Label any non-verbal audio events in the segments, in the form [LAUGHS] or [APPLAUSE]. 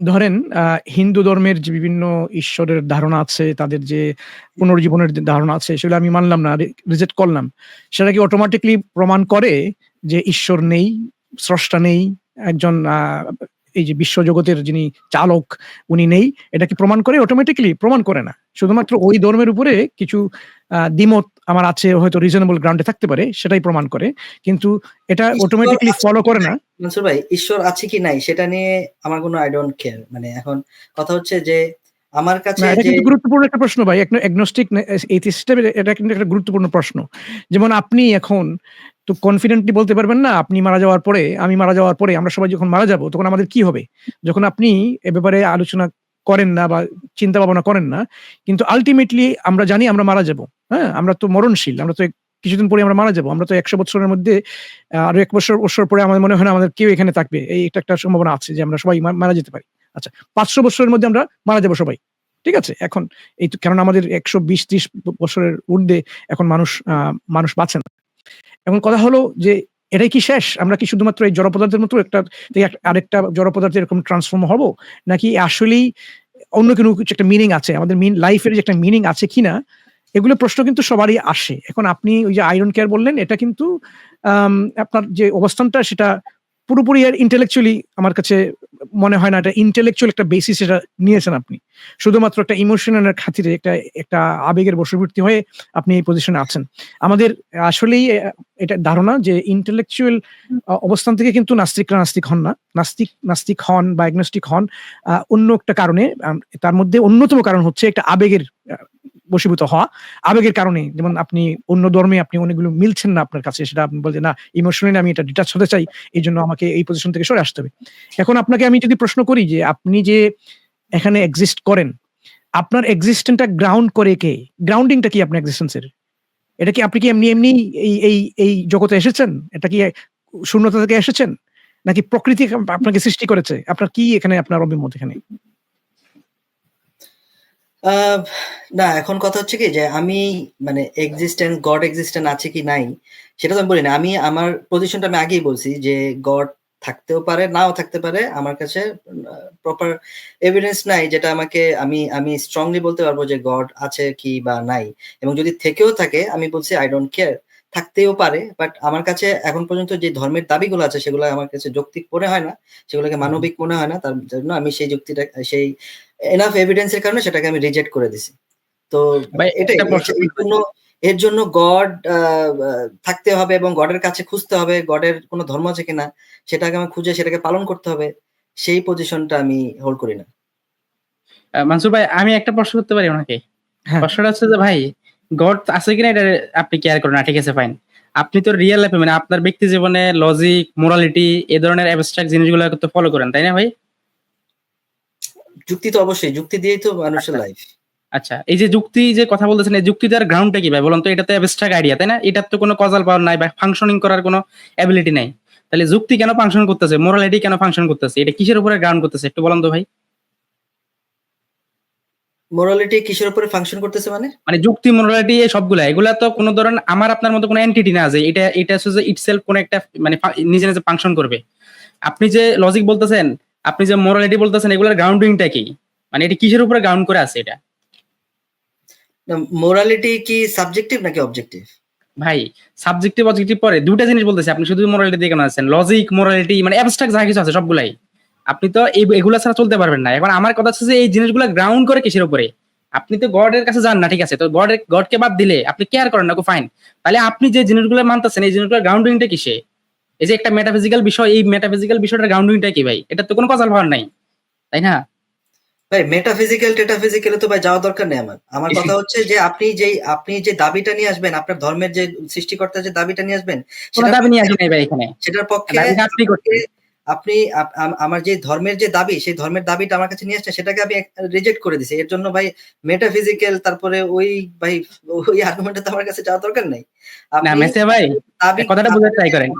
ধরেন হিন্দু ধর্মের যে বিভিন্ন ঈশ্বরের ধারণা আছে, তাদের যে পুনর্জীবনের ধারণা আছে সেগুলো আমি মানলাম না, রিজেক্ট করলাম। সেটা কি অটোমেটিকলি প্রমাণ করে যে ঈশ্বর নেই, স্রষ্টা নেই, একজন এই যে বিশ্বজগতের যিনি চালক উনি নেই, এটা কি প্রমাণ করে অটোমেটিক্যালি? প্রমাণ করে না। শুধুমাত্র ওই ধর্মের উপরে কিছু দ্বিমত আমার আছে হয়তো রিজনেবল গ্রাউন্ড থাকতে পারে, সেটাই প্রমাণ করে। কিন্তু এটা ঈশ্বর অটোমেটিক্যালি ফলো করে না মনসুর ভাই, ঈশ্বর আছে কি নাই সেটা নিয়ে আমার কোনো I don't care মানে এখন কথা হচ্ছে যে আমার কাছে এটা কিন্তু গুরুত্বপূর্ণ একটা প্রশ্ন ভাই। নে এস এটা কিন্তু একটা গুরুত্বপূর্ণ প্রশ্ন। যেমন আপনি এখন তো কনফিডেন্টলি বলতে পারবেন না, আপনি মারা যাওয়ার পরে, আমি মারা যাওয়ার পরে আমরা সবাই যখন মারা যাব তখন আমাদের কি হবে? যখন আপনি এ ব্যাপারে আলোচনা করেন না বা চিন্তা ভাবনা করেন না, কিন্তু আলটিমেটলি আমরা জানি আমরা মারা যাব। হ্যাঁ? আমরা তো মরণশীল। আমরা তো কিছুদিন পরে আমরা মারা যাব। আমরা তো ১০০ বছরের মধ্যে আরও এক বছর, বছর পরে আমার মনে হয় না আমাদের কেউ এখানে থাকবে। এই একটা, একটা সম্ভাবনা আছে যে আমরা সবাই মারা যেতে পারি। আচ্ছা ৫০০ বছরের মধ্যে আমরা মারা যাব সবাই। ঠিক আছে? এখন এই তো কেননা আমাদের একশো বিশ ত্রিশ বছরের ঊর্ধ্বে এখন মানুষ মানুষ বাঁচে না। এখন কথা হলো যে এটাই কি শেষ? আমরা কি শুধুমাত্র এই জড় পদার্থের মতো একটা আরেকটা জড় পদার্থ এরকম ট্রান্সফর্ম হব? নাকি আসলেই অন্য কোনো কিছু একটা মিনিং আছে? আমাদের মিন লাইফের যে একটা মিনিং আছে কিনা? এগুলো প্রশ্ন কিন্তু সবারই আসে। এখন আপনি ওই যে আয়রন কেয়ার বললেন, এটা কিন্তু আপনার যে অবস্থানটা সেটা পুরোপুরি আর intellectually আমার কাছে মনে হয় না, এটা ইন্টেলেকচুয়াল একটা বেসিস এটা নিয়েছেন আপনি। শুধুমাত্র একটা ইমোশনাল এর খাতিরে একটা একটা আবেগের বশবর্তী হয়ে আপনি এই পজিশনে আছেন। আমাদের আসলেই এটা ধারণা যে ইন্টেলেকচুয়াল অবস্থান থেকে কিন্তু নাস্তিকরা নাস্তিক হন না। নাস্তিক নাস্তিক হন বা হন অন্য একটা কারণে তার মধ্যে অন্যতম কারণ হচ্ছে একটা আবেগের আ বশীভূত হওয়া। আবেগের কারণে যেমন আপনি অন্য ধর্মে আপনি অনেকগুলো মিলছেন না আপনার কাছে সেটা আপনি বলছেন, "না ইমোশনালি আমি এটা ডিটাচ হতে চাই। এজন্য আমাকে এই পজিশন থেকে সরে আসতে হবে।" এখন আপনাকে আমি যদি প্রশ্ন করি যে আপনি যে এখানে এক্সিস্ট করেন, আপনার এক্সিস্টেন্স টা গ্রাউন্ড করে কে? গ্রাউন্ডিং টা কি আপনার এক্সিস্টেন্স এর? এটা কি আপনি কি এমনি, এমনি এই এই এই জগতে এসেছেন? এটা কি শূন্যতা থেকে এসেছেন? নাকি প্রকৃতি আপনাকে সৃষ্টি করেছে? আপনার কি এখানে আপনার অভিমত এখানে? আ না এখন কথা হচ্ছে কি যে আমি মানে এক্সিস্টেন্স, গড এক্সিস্টেন্স আছে কি নাই সেটা তো আমি বলি না। আমি আমার পজিশনটা আমি আগেই বলছি যে গড থাকতেও পারে, নাও থাকতে পারে। আমার কাছে আ প্রপার এভিডেন্স নাই যেটা আমাকে আমি আমি স্ট্রংলি বলতে পারব যে গড আছে কি বা নাই। এবং যদি থেকেও থাকে আমি বলছি I don't care থাকতেও পারে। বাট আমার কাছে এখন পর্যন্ত যে ধর্মের দাবিগুলো আছে সেগুলো আমার কাছে যৌক্তিক মনে হয় না। সেগুলোকে মানবিক মনে হয় না। তার জন্য আমি সেই যুক্তিটা সেই এনাফ এভিডেন্স এর কারণে সেটাকে আমি রিজেক্ট করে দিছি। তো একটা এর জন্য গড থাকতে হবে এবং গডের কাছে খুঁজতে হবে। গডের কোনো ধর্ম আছে কিনা সেটাকে আমার খুঁজে সেটাকে পালন করতে হবে। সেই পজিশনটা আমি হোল্ড করি না। মানসুর ভাই আমি একটা প্রশ্ন করতে পারি ওনাকে হ্যাঁ। প্রশ্নটা হচ্ছে যে ভাই গড আছে কিনা এটা আপনি কেয়ার করেন না। ঠিক আছে ফাইন। আপনি তো রিয়েল লাইফে মানে আপনার ব্যক্তি জীবনে লজিক, মোরালিটি এ ধরনের অ্যাবস্ট্রাক্ট জিনিসগুলো তো ফলো করেন, তাই না ভাই? যুক্তি তো অবশ্যই। যুক্তি দিয়েই তো মানুষের আচ্ছা। লাইফ। আচ্ছা, এই যে যুক্তি যে কথা বলতেছেন এই যুক্তি দেওয়ার গ্রাউন্ডটা কি ভাই? বলুন তো এটা তো অ্যাবস্ট্রাক্ট আইডিয়া, তাই না? এটার তো কোনো কজাল পাওয়ার নাই বা ফাংশনিং করার কোনো এবিলিটি নাই। তাহলে যুক্তি কেন ফাংশন করতেছে? মোরালিটি কেন ফাংশন করতেছে? এটা কিসের উপরে গ্রাউন্ড করতেছে? একটু বলেন তো ভাই? মোরালিটি কিসের উপরে ফাংশন করতেছে মানে? মানে যুক্তি, মোরালিটি এই সবগুলা এগুলা তো কোনো ধরেন আমার আপনার মতো কোনো এন্টিটি না যে এটা এটা হচ্ছে যে ইটসেলফ কোনো একটা মানে নিজে, নিজে ফাংশন করবে। আপনি যে লজিক বলতেছেন, আপনি যে মোরালিটি বলতেছেন এগুলার গ্রাউন্ডিংটা কি? মানে এটা কিসের উপরে গ্রাউন্ড করে আছে এটা? মোরালিটি কি সাবজেক্টিভ নাকি অবজেক্টিভ? ভাই সাবজেক্টিভ অবজেক্টিভ পরে ২ টা জিনিস বলতেছি। আপনি শুধু মোরালিটি দিয়ে কেন আছেন? লজিক, মোরালিটি মানে অ্যাবস্ট্রাক্ট যা কিছু আছে সবগুলাই। আপনি তো এই এগুলা ছাড়া চলতে পারবেন না। এখন আমার কথা হচ্ছে যে এই জিনিসগুলা গ্রাউন্ড করে কিসের উপরে? আপনি তো গডের কাছে যান না, ঠিক আছে। তো গডের গডকে বাদ দিলে আপনি কেয়ার করেন না, ফাইন। তাহলে আপনি যে জিনিসগুলো মানতেছেন এই জিনিসগুলোর গ্রাউন্ডিংটা কিসে? এই যে একটা মেটাফিজিক্যাল বিষয়, এই মেটাফিজিক্যাল বিষয়টার গ্রাউন্ডিংটা কি ভাই? এটা তো কোনো কথা পাওয়ার নাই। তাই না? ভাই মেটাফিজিক্যাল টেটাফিজিক্যাল তো ভাই যাওয়া দরকার নেই আমার। আমার কথা হচ্ছে যে আপনি যে আপনি যে দাবিটা নিয়ে আসবেন, আপনার ধর্মের যে সৃষ্টিকর্তা যে দাবিটা নিয়ে আসবেন সেটা দাবি নিয়ে আসেন ভাই এখানে। সেটার পক্ষে আপনি। আপনি আমার যে ধর্মের যে দাবি সেই ধর্মের দাবিটা আমার কাছে নিয়ে আসছেন সেটাকে আমি রিজেক্ট করে দিছি। এর জন্য ভাই মেটাফিজিক্যাল তারপরে ওই ভাই ওই আর্গুমেন্ট এ তো আমার কাছে যাওয়া দরকার নাই। না আপনি মেসে ভাই দাবি কথাটা বোঝার ট্রাই করেন।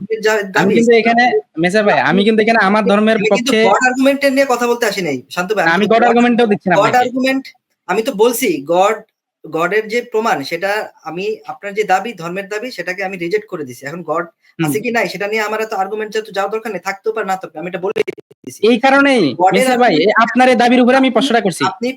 আমি কিন্তু এখানে মেসে ভাই আমি কিন্তু এখানে আমার ধর্মের পক্ষে গড আর্গুমেন্ট নিয়ে কথা বলতে আসি নাই। শান্ত ভাই আমি গড আর্গুমেন্টও দিচ্ছি না গড আর্গুমেন্ট আমি তো বলছি গড গডের যে প্রমাণ সেটা আমি আপনার যে দাবি ধর্মের দাবি সেটাকে আমি রিজেক্ট করে দিছি এখন গড। আছে কি নাই সেটা নিয়ে আমার এত আর্গুমেন্ট যেহেতু যাওয়ার দরকার নেই থাকতেও পারে না পারে, আমি এটা বলে এই কারণেই ভাই আপনার এই দাবির উপরে আমি প্রশ্নটা করছি। আপনি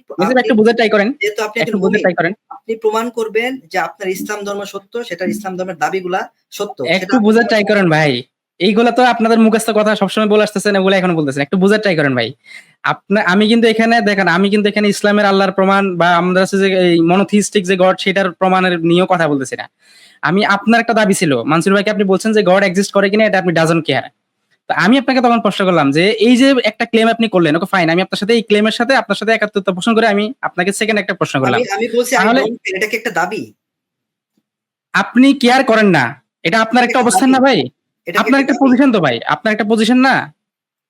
একটু বুঝে ট্রাই করেন। যেহেতু আপনি একটু বুঝে ট্রাই করেন। আপনি প্রমাণ করবেন যে আপনার ইসলাম ধর্ম সত্য সেটা ইসলাম ধর্মের দাবিগুলা সত্য একটু বুঝে ট্রাই করেন ভাই। এইগুলা তো আপনাদের মুখস্থ কথা সবসময় বলে আসতেছেন এগুলো এখন বলতেছেন একটু বুঝে ট্রাই করেন ভাই। আপনার আমি কিন্তু এখানে দেখেন আমি কিন্তু এখানে ইসলামের আল্লাহর প্রমাণ বা আমাদের কাছে যে এই মনোথিস্টিক যে গড সেটার প্রমাণের নিয়েও কথা বলতেছি না। আমি আপনার একটা দাবি ছিল মানসুর ভাইকে আপনি বলছেন যে গড এক্সিস্ট করে কিনা এটা আপনি ডাজন কেয়ার তো আমি আপনাকে তখন প্রশ্ন করলাম যে এই যে একটা ক্লেম আপনি করলেন ওকে ফাইন আমি আপনার সাথে এই ক্লেমের সাথে আপনার সাথে একাত্মতা পোষণ করে আমি আপনাকে সেকেন্ড একটা প্রশ্ন করলাম। আমি বলছি এটা কি একটা দাবি? আপনি কেয়ার করেন না। এটা আপনার একটা অবস্থান না ভাই। এটা আপনার একটা পজিশন তো ভাই। আপনার একটা পজিশন না।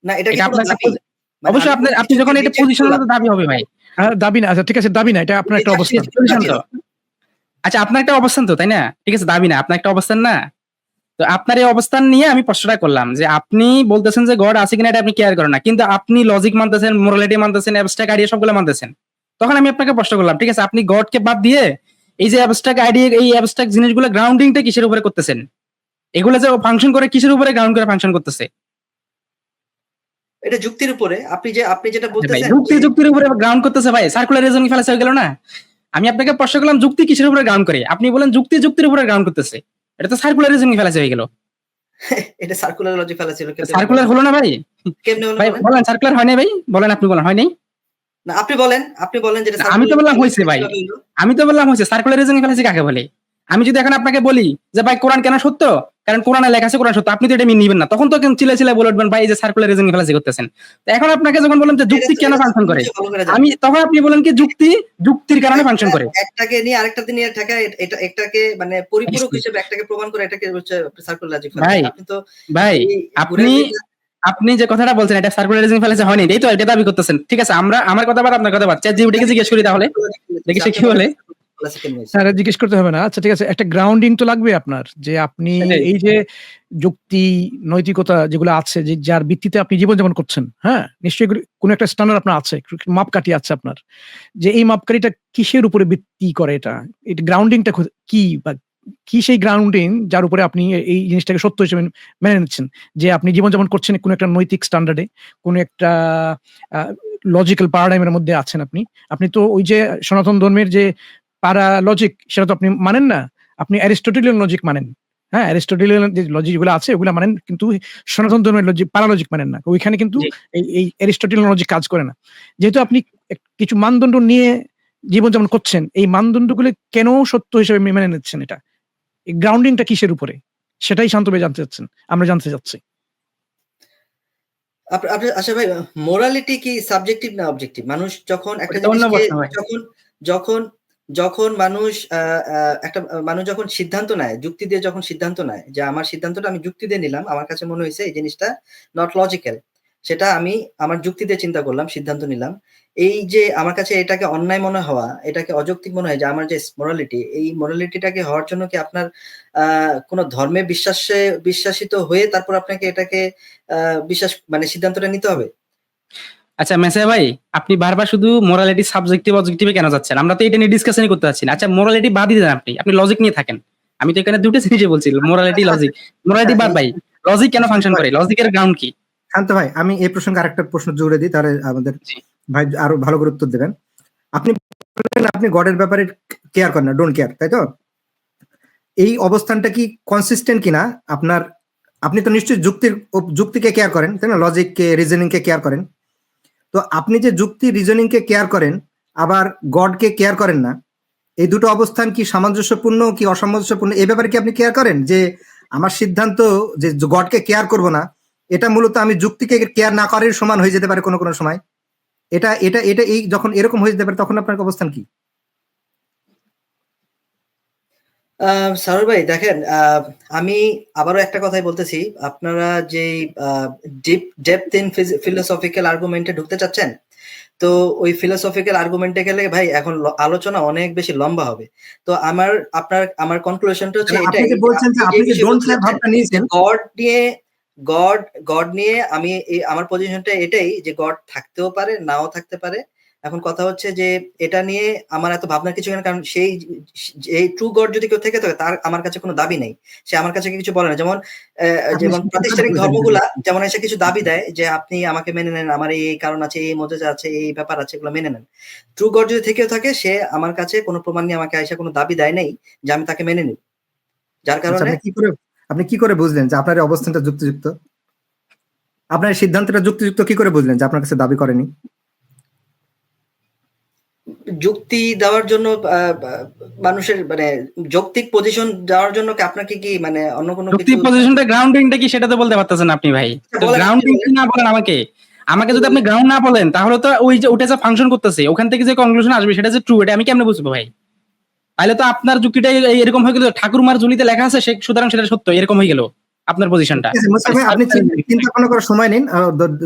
না এটা কি আপনার মানে অবশ্যই আপনার আপনি যখন এটা দাবি হবে ভাই। দাবি না আচ্ছা ঠিক আছে দাবি না এটা আপনার একটা অবস্থান। আচ্ছা আপনার একটা অবস্থান তো তাই না? ঠিক আছে দাবি না আপনার একটা অবস্থান না। তো আপনার এই অবস্থান নিয়ে আমি প্রশ্নটা করলাম যে আপনি বলতেছেন যে গড আছে কিনা এটা আপনি কেয়ার করেন না। কিন্তু আপনি লজিক মানতেছেন মোরালিটি মানতেছেন অ্যাবস্ট্রাক্ট আইডিয়া সবগুলো মানতেছেন। তখন আমি আপনাকে প্রশ্ন করলাম ঠিক আছে আপনি গডকে বাদ দিয়ে এই যে অ্যাবস্ট্রাক্ট আইডিয়া এই অ্যাবস্ট্রাক্ট জিনিসগুলো গ্রাউন্ডিংটা কিসের উপরে করতেছেন? এগুলো যে ফাংশন করে কিসের উপরে গ্রাউন্ড করে ফাংশন করতেছে? এটা যুক্তির উপরে। আপনি যে আপনি যেটা বলতেছেন যুক্তি যুক্তির উপরে গ্রাউন্ড করতেছে ভাই। সার্কুলার রিজনিং ফেলাস হয়ে গেল না। আমি আপনাকে প্রশ্ন করলাম যুক্তি কিসের উপরে গ্রাউন্ড করে? আপনি বলেন যুক্তি যুক্তির উপরে গ্রাউন্ড করতেছে। এটা তো সার্কুলার রিজনিং ফেলাস হয়ে গেল। [LAUGHS] এটা সার্কুলার লজিক ফেলা ছিল সার্কুলার হলো না ভাই? কেমনে হলো ভাই বলেন? সার্কুলার হয় নাই ভাই? বলেন আপনি বলেন হয় নাই? না আপনি বলেন আপনি বলেন যেটা আমি তো বললাম হয়েছে ভাই। আমি তো বললাম হচ্ছে সার্কুলার রিজনিং ফেলাসি কাকে বলে? আমি যদি এখন আপনাকে বলি যে ভাই কোরআন কেন সত্য? কারণ কোরআনে লেখা আছে কোরআন সত্য আপনি তো এটা মেনে নিবেন না। তখন তো কেন চিলে চিলে বলে উঠবেন ভাই এই যে সার্কুলার রিজনিং ফেলাসি করতেছেন। তো এখন আপনাকে যখন বললাম যে যুক্তি কেন ফাংশন করে। আমি তখন আপনি বলেন কি যুক্তি যুক্তির কারণে ফাংশন করে। একটাকে নিয়ে আরেকটা নিয়ে ঠেকা এটা একটাকে মানে পরিপূরক হিসেবে একটাকে প্রমাণ করে এটাকে হচ্ছে সার্কুলার লজিক ভাই, আপনি তো ভাই আপনি আপনি যে কথাটা বলছেন এটা সার্কুলারিজম ফেলেছে হয়নি এই তো এটা দাবি করতেছেন। ঠিক আছে আমরা আমার কথা বাদ আপনার কথা বাদ। চ্যাট জিপিটিকে জিজ্ঞেস করি তাহলে। দেখি সে কি বলে। স্যার জিজ্ঞেস করতে হবে না। আচ্ছা ঠিক আছে একটা গ্রাউন্ডিং তো লাগবে আপনার যে আপনি এই যে যুক্তি নৈতিকতা যেগুলো আছে যে যার ভিত্তিতে আপনি জীবনযাপন করছেন হ্যাঁ? নিশ্চয়ই কোনো একটা স্ট্যান্ডার্ড আপনার আছে মাপকাঠি আছে আপনার। যে এই মাপকাঠিটা কিসের উপরে ভিত্তি করে এটা? এটা গ্রাউন্ডিংটা কি বা কি সেই গ্রাউন্ডিং যার উপরে আপনি এই জিনিসটাকে সত্য হিসেবে মেনে নিচ্ছেন? যে আপনি জীবন জীবনযাপন করছেন কোনো একটা নৈতিক স্ট্যান্ডার্ডে কোনো একটা লজিক্যাল প্যারাডাইমের মধ্যে আছেন আপনি। আপনি তো ওই যে সনাতন ধর্মের যে পারা লজিক সেটা তো আপনি মানেন না। আপনি অ্যারিস্টোটেলিয়ান লজিক মানেন। হ্যাঁ অ্যারিস্টোটেলিয়ান যে লজিকগুলো আছে ওগুলো মানেন কিন্তু সনাতন ধর্মের লজিক পারা লজিক মানেন না। ওইখানে কিন্তু এই এই অ্যারিস্টোটেলিয়ান লজিক কাজ করে না। যেহেতু আপনি কিছু মানদণ্ড নিয়ে জীবনযাপন করছেন এই মানদণ্ড মানদণ্ডগুলো কেন সত্য হিসেবে মেনে নিচ্ছেন এটা? এই গ্রাউন্ডিংটা কিসের উপরে? সেটাই শান্ত ভাই জানতে চাচ্ছেন আমরা জানতে চাচ্ছি। আপনি আচ্ছা ভাই মোরালিটি কি সাবজেক্টিভ না অবজেক্টিভ মানুষ যখন একটা জিনিসকে যখন যখন যখন মানুষ একটা, মানুষ যখন সিদ্ধান্ত নেয়, যুক্তি দিয়ে যখন সিদ্ধান্ত নেয় যে আমার সিদ্ধান্তটা আমি যুক্তি দিয়ে নিলাম, আমার কাছে মনে হয়েছে এই জিনিসটা নট লজিক্যাল সেটা আমি আমার যুক্তি দিয়ে চিন্তা করলাম, সিদ্ধান্ত নিলাম। এই যে আমার কাছে এটাকে অন্যায় মনে হওয়া, এটাকে অযৌক্তিক মনে হয় যে আমার যে মোরালিটি এই মোরালিটিটাকে হওয়ার জন্য কি আপনার কোনো ধর্মে বিশ্বাসে, বিশ্বাসিত হয়ে তারপর আপনাকে এটাকে বিশ্বাস মানে সিদ্ধান্তটা নিতে হবে? আচ্ছা মেসে ভাই আপনি বারবার শুধু মোরালিটি সাবজেক্টিভ অবজেক্টিভে কেন যাচ্ছেন? আমরা তো এটা নিয়ে ডিসকাশনই করতে পারছি না। আচ্ছা মোরালিটি বাদই দেন আপনি। আপনি লজিক নিয়ে থাকেন। আমি তো এখানে দুটো জিনিসই বলছি মোরালিটি লজিক মোরালিটি বাদ ভাই লজিক কেন ফাংশন করে? লজিকের গ্রাউন্ড কি? শান্ত ভাই আমি এই প্রসঙ্গে আরেকটা প্রশ্ন জুড়ে দিই তাহলে আমাদের ভাই আরও ভালো করে উত্তর দেবেন। আপনি আপনি গডের ব্যাপারে কেয়ার করেন না ডোন্ট কেয়ার তাই তো? এই অবস্থানটা কি কনসিস্টেন্ট কিনা? আপনার আপনি তো নিশ্চয়ই যুক্তির যুক্তিকে কেয়ার করেন তাই না? লজিককে রিজনিংকে কেয়ার করেন। তো আপনি যে যুক্তি রিজনিংকে কেয়ার করেন, আবার গডকে কেয়ার করেন না, এই দুটো অবস্থান কি সামঞ্জস্যপূর্ণ কি অসামঞ্জস্যপূর্ণ? এ ব্যাপারে কি আপনি কেয়ার করেন? যে আমার সিদ্ধান্ত যে গডকে কেয়ার করব না, এটা মূলত আমি যুক্তিকে কেয়ার না করার সমান হয়ে যেতে পারে কোনো কোনো সময়। এটা এটা এটা এই যখন এরকম হয়ে যেতে পারে, তখন আপনার অবস্থান কি? সারুর ভাই দেখেন আহ, আমি আবারও একটা কথাই বলতেছি। আপনারা যে ডিপ ডেপথ ইন ফিলোসফিক্যাল আর্গুমেন্টে ঢুকতে চাচ্ছেন তো ওই ফিলোসফিক্যাল আর্গুমেন্টে গেলে ভাই এখন আলোচনা অনেক বেশি লম্বা হবে। তো আমার আপনার আমার কনক্লুশনটা হচ্ছে এটাই। বলছেন যে আপনি যে ডোন্ট কেয়ার ভাবটা নিয়েছেন। গড নিয়ে গড গড নিয়ে আমি আমার পজিশনটা এটাই যে গড থাকতেও পারে নাও থাকতে পারে এখন কথা হচ্ছে যে এটা নিয়ে আমার এত ভাবনার কিছু কারণ সেই এই ট্রু গড যদি কেউ থেকে থাকে তার আমার কাছে কোনো দাবি নেই। সে আমার কাছে কিছু বলে না। যেমন যেমন প্রাতিষ্ঠানিক ধর্মগুলা যেমন এসে কিছু দাবি দেয় যে আপনি আমাকে মেনে নেন আমার এই কারণ আছে এই মজা আছে এই ব্যাপার আছে এগুলো মেনে নেন। ট্রু গড যদি থেকেও থাকে সে আমার কাছে কোনো প্রমাণ নিয়ে আমাকে আইসা কোনো দাবি দেয় নেই যে আমি তাকে মেনে নিই যার আচ্ছা, কারণে কি করে আপনি কি করে বুঝলেন যে আপনার অবস্থানটা যুক্তিযুক্ত? আপনার সিদ্ধান্তটা যুক্তিযুক্ত কি করে বুঝলেন যে আপনার কাছে দাবি করেনি? যুক্তি দেওয়ার জন্য মানুষের মানে যৌক্তিক পজিশন দেওয়ার জন্য কি আপনাকে কি মানে অন্য কোনো যুক্তি কিছু পজিশনটা গ্রাউন্ডিংটা কি সেটা তো বলতে পারতেছেন আপনি ভাই? তো গ্রাউন্ডিং না বলেন আমাকে। আমাকে যদি আপনি গ্রাউন্ড না বলেন তাহলে তো ওই যে ওটা যে ফাংশন করতেছে ওখান থেকে যে কনক্লুশন আসবে সেটা যে ট্রু এটা আমি কেমনে বুঝব ভাই? তাহলে তো আপনার যুক্তিটা এরকম হয়ে গেল ঠাকুরমার জুলিতে লেখা আছে সে সুতরাং সেটা সত্য এরকম হয়ে গেল আপনার পজিশনটা আপনি চিন্তা- চিন্তা ভাবনা করার সময় নিন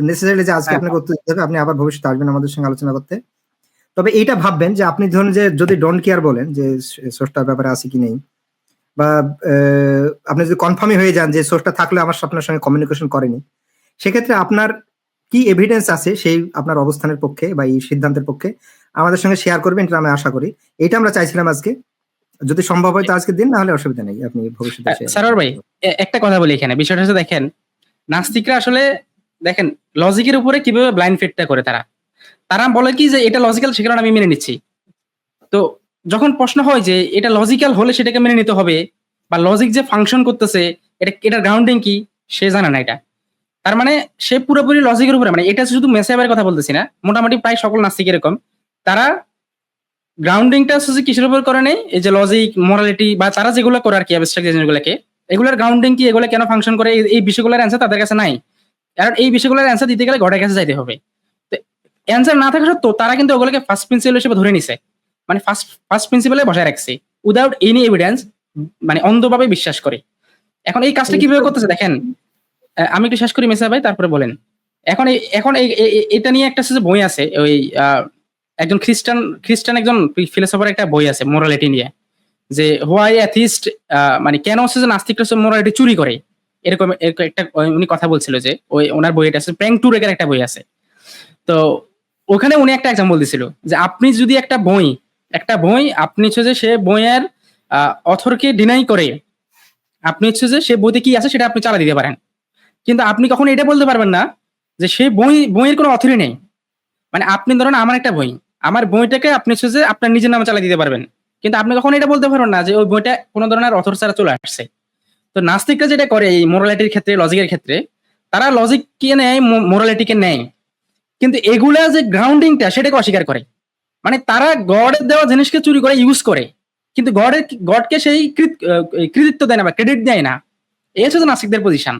নেসেসারি যে আজকে হ্যাঁ। আপনাকে উত্তর দিতে হবে আপনি আবার ভবিষ্যতে আসবেন আমাদের সঙ্গে আলোচনা করতে। তবে এইটা ভাববেন যে আপনি ধরুন যে যদি ডোন্ট কেয়ার বলেন যে সোর্সটার ব্যাপারে আছে কি নেই, বা আপনি যদি কনফার্মই হয়ে যান যে সোর্সটা থাকলে আমার আপনার সঙ্গে কমিউনিকেশন করেনি, সেক্ষেত্রে আপনার কি এভিডেন্স আছে সেই আপনার অবস্থানের পক্ষে বা এই সিদ্ধান্তের পক্ষে আমাদের সঙ্গে শেয়ার করবেন এটা আমি আশা করি। এটা আমরা চাইছিলাম আজকে। যদি সম্ভব হয় তো আজকে দিন না হলে অসুবিধা নেই, আপনি ভবিষ্যতে সারোয়ার ভাই একটা কথা বলি এখানে, বিষয়টা হচ্ছে দেখেন, নাস্তিকরা আসলে, দেখেন লজিকের উপরে কীভাবে ব্লাইন্ড ফিটটা করে তারা? তারা বলে কি যে এটা লজিক্যাল সে আমি মেনে নিচ্ছি। তো যখন প্রশ্ন হয় যে এটা লজিক্যাল হলে সেটাকে মেনে নিতে হবে, বা লজিক যে ফাংশন করতেছে, এটা, এটার গ্রাউন্ডিং কি, সে জানে না এটা। তার মানে সে পুরোপুরি লজিকের উপরে মানে এটা শুধু মেসাইবার কথা বলতেছি না, মোটামুটি প্রায় সকল নাস্তিক এরকম। তারা গ্রাউন্ডিংটা হচ্ছে কিসের উপর করে নেই? এই যে লজিক মোরালিটি বা তারা যেগুলো করে আর কি অ্যাবস্ট্রাক্ট জিনিসগুলোকে এগুলোর গ্রাউন্ডিং কি, এগুলো কেন ফাংশন করে, এই- বিষয়গুলোর অ্যান্সার তাদের কাছে নাই। কারণ এই বিষয়গুলোর অ্যান্সার দিতে গেলে ঘরের কাছে যাইতে হবে। অ্যান্সার না থাকা সত্ত্বেও তারা কিন্তু ওগুলোকে ফার্স্ট প্রিন্সিপাল হিসেবে ধরে নিছে। মানে ফার্স্ট ফার্স্ট প্রিন্সিপালে বসায় রাখছে। উইদাউট এনি এভিডেন্স মানে অন্ধভাবে বিশ্বাস করে। এখন এই কাজটা কীভাবে করতেছে দেখেন আমি একটু শেষ করি মেসা ভাই, তারপরে বলেন। এখন এখন এটা নিয়ে একটা বই আছে, ওই একজন খ্রিস্টান খ্রিস্টান একজন ফিলোসফার একটা বই আছে মোরালিটি নিয়ে। যে হোয়াই অ্যাথিস্ট মানে কেন হচ্ছে যে নাস্তিকরা মোরালিটি চুরি করে। এরকম একটা, উনি কথা বলছিল যে, ওই ওনার বইটা আছে প্র্যাঙ্ক ট্যুরের একটা বই আছে। তো ওখানে উনি একটা এক্সাম্পল দিছিল যে আপনি যদি একটা বই একটা বই আপনি হচ্ছে যে সে বইয়ের অথরকে ডিনাই করে, আপনি হচ্ছে যে সে বইতে কি আছে সেটা আপনি চালা দিতে পারেন। কিন্তু আপনি কখনো এটা বলতে পারবেন না যে সে বই, বইয়ের কোনো অথরই নেই। মানে আপনি ধরুন আমার একটা বই, আমার বইটাকে আপনি হচ্ছে যে আপনার নিজের নামে চালা দিতে পারবেন। কিন্তু আপনি কখনো এটা বলতে পারবেন না যে ওই বইটা কোনো ধরনের অথর ছাড়া চলে আসছে। তো নাস্তিকরা যেটা করে এই মোরালিটির ক্ষেত্রে লজিকের ক্ষেত্রে, তারা লজিককে নেয় মোরালিটিকে নেয়। কিন্তু এগুলা যে গ্রাউন্ডিংটা সেটাকে অস্বীকার করে। মানে তারা গডের দেওয়া জিনিসকে চুরি করে ইউজ করে। কিন্তু গডের, গডকে সেই কৃতিত্ব দেয় না বা ক্রেডিট দেয় না। এই হচ্ছে যে নাস্তিকদের পজিশন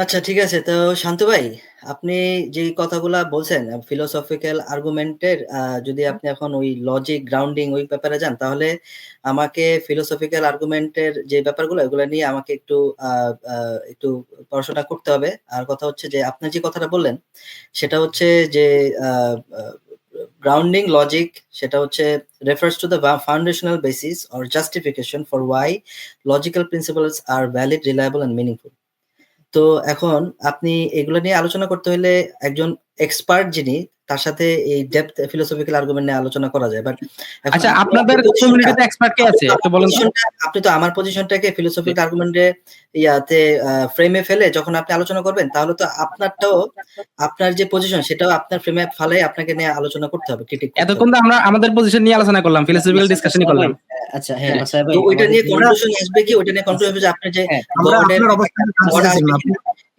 আচ্ছা ঠিক আছে তো শান্ত ভাই আপনি যে কথাগুলা বলছেন ফিলোসফিক্যাল আর্গুমেন্টের যদি আপনি এখন ওই লজিক গ্রাউন্ডিং ওই ব্যাপারে যান তাহলে আমাকে ফিলোসফিক্যাল আর্গুমেন্টের যে ব্যাপারগুলো এগুলো নিয়ে আমাকে একটু একটু পড়াশোনা করতে হবে আর কথা হচ্ছে যে আপনি যে কথাটা বললেন সেটা হচ্ছে যে গ্রাউন্ডিং লজিক সেটা হচ্ছে refers the va- foundational basis or justification for why logical principles are valid, reliable and meaningful. তো এখন আপনি এগুলো নিয়ে আলোচনা করতে হলে একজন এক্সপার্ট যিনি তার সাথে এই ডেপথ ফিলোসফিক্যাল আর্গুমেন্ট নিয়ে আলোচনা করা যায় বাট আচ্ছা আপনাদের কমিউনিটিতে এক্সপার্ট কে আছে? একটু বলুন তো। আপনি তো আমার পজিশনটাকে ফিলোসফিক্যাল আর্গুমেন্টে ইয়াতে ফ্রেমে ফেলে যখন আপনি আলোচনা করবেন তাহলে তো আপনারটাও আপনার যে পজিশন সেটাও আপনার ফ্রেমে ফেলে আপনাকে নিয়ে আলোচনা করতে হবে ক্রিটিক এতক্ষণ তো আমরা আমাদের পজিশন নিয়ে আলোচনা করলাম ফিলোসফিক্যাল ডিসকাশনই করলাম। আচ্ছা হ্যাঁ তো ওইটা নিয়ে কনক্লুশন আসবে কি? ওইটা নিয়ে কনক্লুশন হবে যে আপনি যে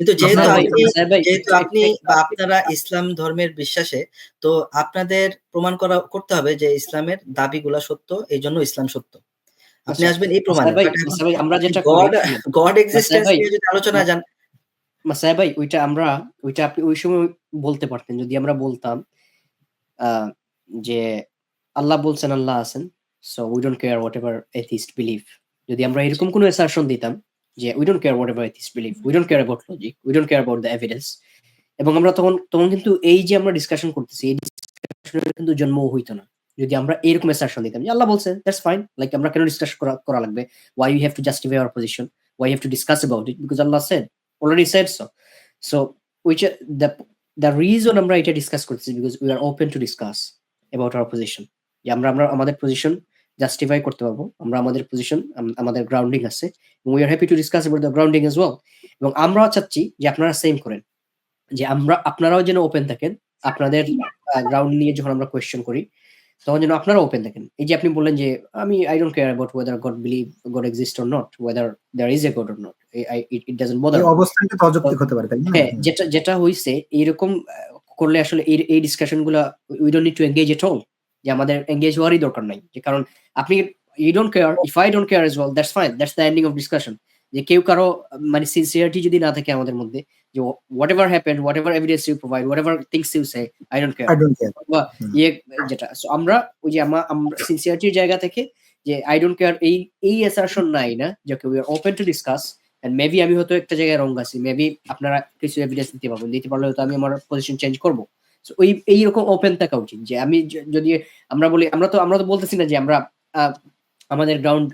কিন্তু যেহেতু মাসায় ভাই, যেহেতু আপনি বা আপনারা ইসলাম ধর্মের বিশ্বাসে তো আপনাদের প্রমাণ করা করতে হবে যে ইসলামের দাবিগুলা সত্য এই জন্য ইসলাম সত্য। আপনি আচ্ছা, আসবেন এই প্রমাণে। মাসায় ভাই, আমরা যেটা গড গড এক্সিস্টেন্স নিয়ে যদি আলোচনা যান। মাসায় ভাই ওইটা আমরা ওইটা আপনি ওই সময় বলতে পারতেন যদি আমরা বলতাম আহ, যে আল্লাহ বলছেন আল্লাহ আছেন so we don't care whatever atheist believe যদি আমরা এরকম কোনো অ্যাসারশন দিতাম যে we don't care whatever atheist believe we don't care about logic we don't care about the evidence এবং আমরা তখন তখন কিন্তু এই যে আমরা ডিসকাশন করতেছি এই ডিসকাশনের কিন্তু জন্ম হইতো না। যদি আমরা এরকম অ্যাসারশন দিতাম যে আল্লাহ বলছে দ্যাটস ফাইন লাইক আমরা কেন ডিসকাস করা করা লাগবে? Why you have to justify our position why have to discuss about it because Allah said already said so. So which uh, the the reason আমরা এটা ডিসকাস করতেছি because we are open to discuss about our position যে আমরা আমরা আমাদের position justify করতে পারব। আমরা আমাদের পজিশন আমাদের গ্রাউন্ডিং আছে। এবং we are happy to discuss about the grounding as well এবং আমরাও চাচ্ছি যে আপনারা সেম করেন। যে আমরা আপনারাও যেন ওপেন থাকেন। আপনাদের গ্রাউন্ড নিয়ে যখন আমরা কোয়েশ্চেন করি তখন যেন আপনারা ওপেন থাকেন। এই যে আপনি বললেন যে আমি I don't care about whether God believe God exist or not whether there is a God or not it doesn't bother অবস্থানটা তো অযৌক্তিক হতে পারে তাই না? হ্যাঁ যেটা যেটা হইছে এরকম করলে আসলে এই এই ডিসকাশনগুলা we don't need to engage at all যে আমাদের এঙ্গেজ হওয়ারই দরকার নাই। যে কারণ আপনি you don't care if I don't care as well that's fine that's the ending of discussion যে কেউ কারও মানে সিনসিয়ারিটি যদি না থাকে আমাদের মধ্যে যে whatever happen whatever evidence you provide whatever things you say I don't care I don't care বা ইয়ে যেটা আমরা ওই যে আমা- আমরা সিনসিয়ারিটির জায়গা থেকে যে আই ডোন্ট কেয়ার এই এই অ্যাসারশন নাই না যে we are open to discuss and maybe আমি হয়তো একটা জায়গায় রং আছি মেবি আপনারা কিছু এভিডেন্স দিতে পারবেন দিতে পারলে হয়তো আমি আমার পজিশন চেঞ্জ করব। ওই এইরকম ওপেন থাকা উচিত যে আমি যদি আমরা বলি আমরা তো আমরা তো বলতেছি না যে আমরা আমাদের গ্রাউন্ড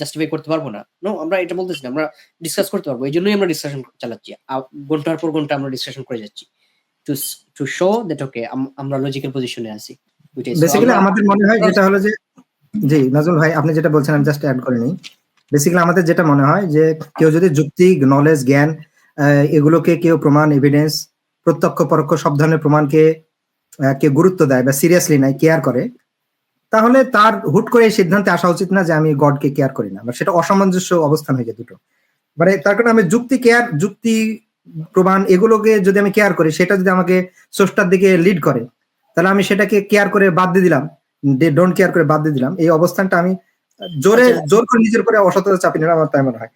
জাস্টিফাই করতে পারব না। নো আমরা এটা বলতেছি না আমরা ডিসকাস করতে পারব। এই জন্যই আমরা ডিসকাশন চালাচ্ছি। ঘণ্টার পর ঘণ্টা আমরা ডিসকাশন করে যাচ্ছি। To to show that okay আমরা লজিক্যাল পজিশনে আছি। বেসিক্যালি আমাদের মনে হয় যেটা হলো যে জি নাজমুল ভাই আপনি যেটা বলছেন আমি জাস্ট অ্যাড করে নিই। বেসিক্যালি আমাদের যেটা মনে হয় যে কেউ যদি যুক্তি নলেজ জ্ঞান এগুলোকে কেউ প্রমাণ এভিডেন্স প্রত্যক্ষ পরোক্ষ সব ধরনের প্রমাণকে কেউ গুরুত্ব দেয় বা সিরিয়াসলি নেয় কেয়ার করে তাহলে তার হুট করে এই সিদ্ধান্তে আসা উচিত না যে আমি গডকে কেয়ার করি না। বা সেটা অসামঞ্জস্য অবস্থান হয়ে যায় দুটো। মানে তার কারণে আমি যুক্তি কেয়ার যুক্তি প্রমাণ এগুলোকে যদি আমি কেয়ার করি সেটা যদি আমাকে স্রষ্টার দিকে লিড করে তাহলে আমি সেটাকে কেয়ার করে বাদ দিয়ে দিলাম ডোন্ট কেয়ার করে বাদ দিয়ে দিলাম। এই অবস্থানটা আমি জোরে আচ্ছা। জোর করে নিজের উপরে অসততা চাপিয়ে নিলাম আমার তাই মনে হয়।